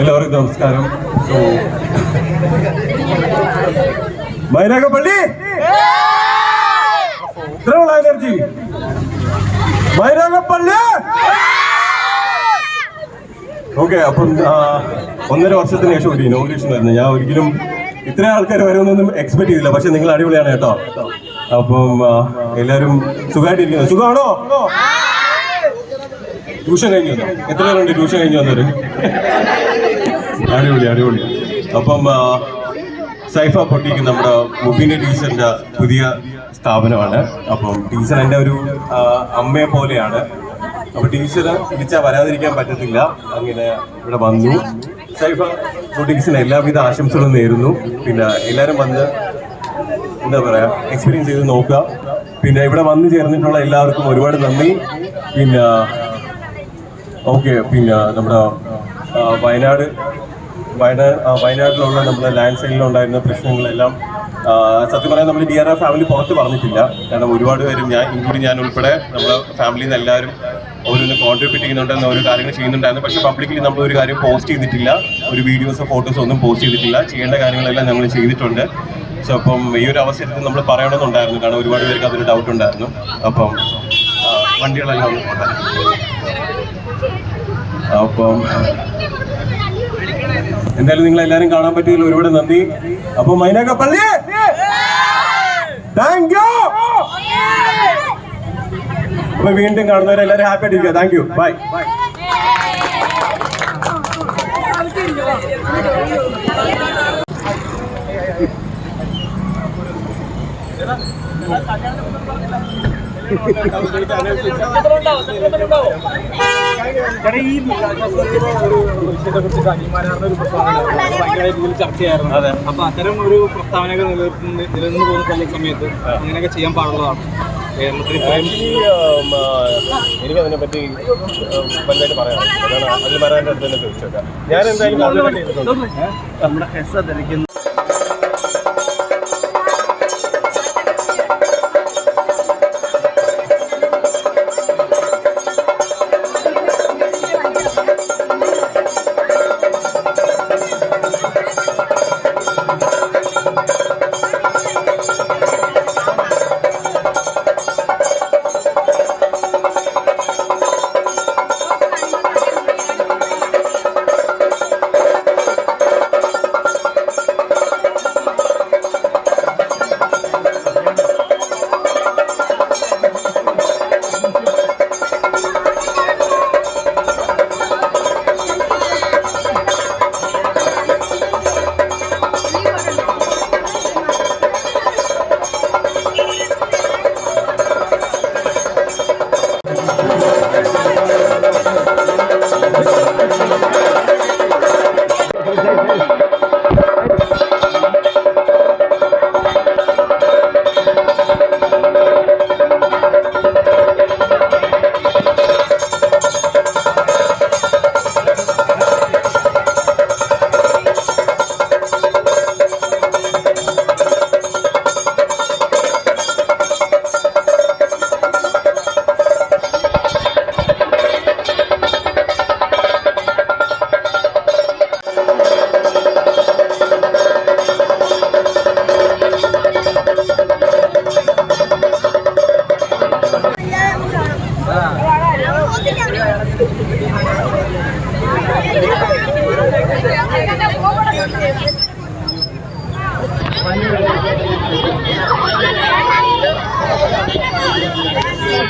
എല്ലാവർക്കും നമസ്കാരം. മൈനാകപ്പള്ളി ഇത്രയുള്ള എനർജി മൈനാകപ്പള്ളി ഓക്കെ അപ്പം ഒന്നര വർഷത്തിന് ശേഷം ഒരു ഇനോഗ്രേഷൻ വരുന്നത് ഞാൻ ഒരിക്കലും ഇത്ര ആൾക്കാർ വരുമെന്നൊന്നും എക്സ്പെക്ട് ചെയ്തില്ല. പക്ഷെ നിങ്ങൾ അടിപൊളിയാണ് കേട്ടോ. അപ്പം എല്ലാവരും സുഖമായിട്ടിരിക്കുന്നു. സുഖമാണോ? ട്യൂഷൻ കഴിഞ്ഞു വന്നോ? എത്ര പേരുണ്ട് ട്യൂഷൻ കഴിഞ്ഞു വന്നവര്? അടിപൊളി അടിപൊളി. അപ്പം സൈഫ പൊട്ടിക്ക് നമ്മുടെ മുബിന്റെ ടീച്ചറിന്റെ പുതിയ സ്ഥാപനമാണ്. അപ്പം ടീച്ചർ എന്റെ ഒരു അമ്മയെ പോലെയാണ്. അപ്പൊ ടീച്ചർ വിളിച്ചാൽ വരാതിരിക്കാൻ പറ്റത്തില്ല. അങ്ങനെ ഇവിടെ വന്നു. സൈഫ പൊട്ടിക്സിന് എല്ലാവിധ ആശംസകളും നേരുന്നു. പിന്നെ എല്ലാവരും വന്ന് എന്താ പറയാ എക്സ്പീരിയൻസ് ചെയ്ത് നോക്കുക. പിന്നെ ഇവിടെ വന്നു ചേർന്നിട്ടുള്ള എല്ലാവർക്കും ഒരുപാട് നന്ദി. പിന്നെ ഓക്കെ പിന്നെ നമ്മുടെ വയനാട് വയനാട് വയനാട്ടിലുള്ള നമ്മുടെ ലാൻഡ് സൈഡിലുണ്ടായിരുന്ന പ്രശ്നങ്ങളെല്ലാം സത്യം പറയാൻ നമ്മൾ ഡി ആർ ആർ ഫാമിലി പുറത്ത് പറഞ്ഞിട്ടില്ല. കാരണം ഒരുപാട് പേരും ഞാൻ ഇൻക്ലൂഡിങ് ഞാൻ ഉൾപ്പെടെ നമ്മുടെ ഫാമിലിയിൽ നിന്ന് എല്ലാവരും ഓരോന്ന് കോൺട്രിബ്യൂട്ട് ചെയ്യുന്നുണ്ടെന്ന് ഓരോ കാര്യങ്ങൾ ചെയ്യുന്നുണ്ടായിരുന്നു. പക്ഷേ പബ്ലിക്കലി നമ്മൾ ഒരു കാര്യം പോസ്റ്റ് ചെയ്തിട്ടില്ല. ഒരു വീഡിയോസോ ഫോട്ടോസോ ഒന്നും പോസ്റ്റ് ചെയ്തിട്ടില്ല. ചെയ്യേണ്ട കാര്യങ്ങളെല്ലാം ഞങ്ങൾ ചെയ്തിട്ടുണ്ട്. സോ അപ്പം ഈ ഒരു അവസരത്തിൽ നമ്മൾ പറയണമെന്നുണ്ടായിരുന്നു. കാരണം ഒരുപാട് പേർക്ക് അതൊരു ഡൗട്ട് ഉണ്ടായിരുന്നു. അപ്പം വണ്ടികളെല്ലാം ഒന്ന് അപ്പം എന്തായാലും നിങ്ങൾ എല്ലാരും കാണാൻ പറ്റിയതിൽ ഒരുപാട് നന്ദി. അപ്പൊ മൈനക പള്ളി താങ്ക് യു അപ്പൊ വീണ്ടും കാണുന്നവരെ എല്ലാവരും ഹാപ്പി ആയിട്ടിരിക്കുക താങ്ക് യു ബൈ ചർച്ചയായിരുന്നു അതെ. അപ്പൊ അത്തരം ഒരു പ്രസ്താവനകൾ നിലനിർത്തുന്ന നിലനിന്ന് പോകുന്ന സമയത്ത് അങ്ങനെയൊക്കെ ചെയ്യാൻ പാടുള്ളതാണ് എനിക്കതിനെ എനിക്ക് അതിനെ പറ്റി വലുതായിട്ട് പറയാം. അതിൽ പറയാൻ അടുത്ത് തന്നെ ചോദിച്ചേക്കാം ഞാൻ എന്തായാലും നമ്മുടെ ഹെസ് ധരിക്കുന്ന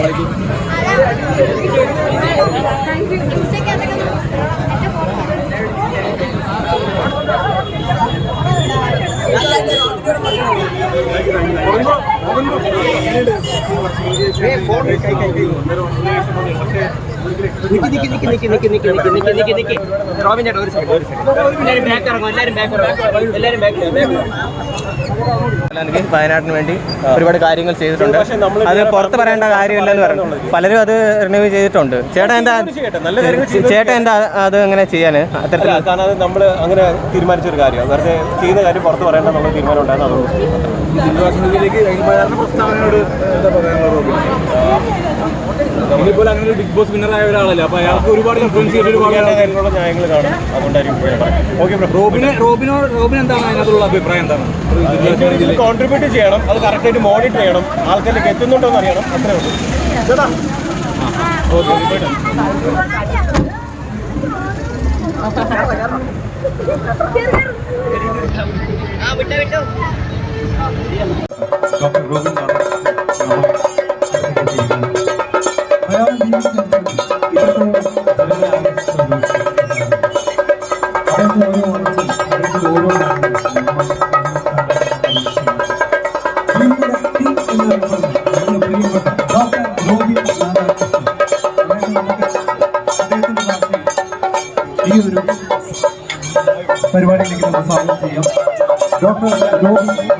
Thank you. റോബിൻ ചേട്ടാ ഒരു സെക്കൻഡ് ഒരു സെക്കൻഡ് എല്ലാവരും ബാക്ക് ഇറങ്ങും എല്ലാവരും ബാക്ക് ഇറങ്ങും എല്ലാവരും ബാക്ക് അല്ലെങ്കിൽ വയനാട്ടിന് വേണ്ടി ഒരുപാട് കാര്യങ്ങൾ ചെയ്തിട്ടുണ്ട്. അത് പുറത്ത് പറയേണ്ട കാര്യമില്ലെന്ന് പറഞ്ഞു പലരും അത് റിന്യൂ ചെയ്തിട്ടുണ്ട് ചേട്ടൻ എന്താ ചേട്ടൻ എന്താ അത് അങ്ങനെ ചെയ്യാന്? അത്തരത്തിൽ കാരണം നമ്മൾ അങ്ങനെ തീരുമാനിച്ച ഒരു കാര്യമാണ്. വെറുതെ ചെയ്യുന്ന കാര്യം പുറത്ത് പറയേണ്ട നമ്മൾ തീരുമാനം ഉണ്ടായിരുന്നു. പ്രസ്താവനയോട് എന്താ പറയാനുള്ളത്? ഇതുപോലെ അങ്ങനെ ഒരു ബിഗ് ബോസ് വിന്നർ ആയ ഒരാളല്ലേ? അപ്പൊ അയാൾക്ക് ഒരുപാട് ഇൻഫ്ലുവൻസ് ചെയ്തിട്ട് ഒരുപാട് ന്യായങ്ങൾ കാണും. അതുകൊണ്ടായിരിക്കും ഓക്കെ ബ്രോ റോബിന് റോബിനോ റോബിന് എന്താണ് അതിനകത്തുള്ള അഭിപ്രായം എന്താണ്? കോൺട്രിബ്യൂട്ട് ചെയ്യണം. അത് കറക്റ്റായിട്ട് മോണിറ്റർ ചെയ്യണം. ആൾക്കാരിലേക്ക് എത്തുന്നുണ്ടോ എന്ന് അറിയണം. അത്രേ ഉള്ളൂ. ചേട്ടാ ഡോക്ടർ റോബിൻ สองเสียงดรดวง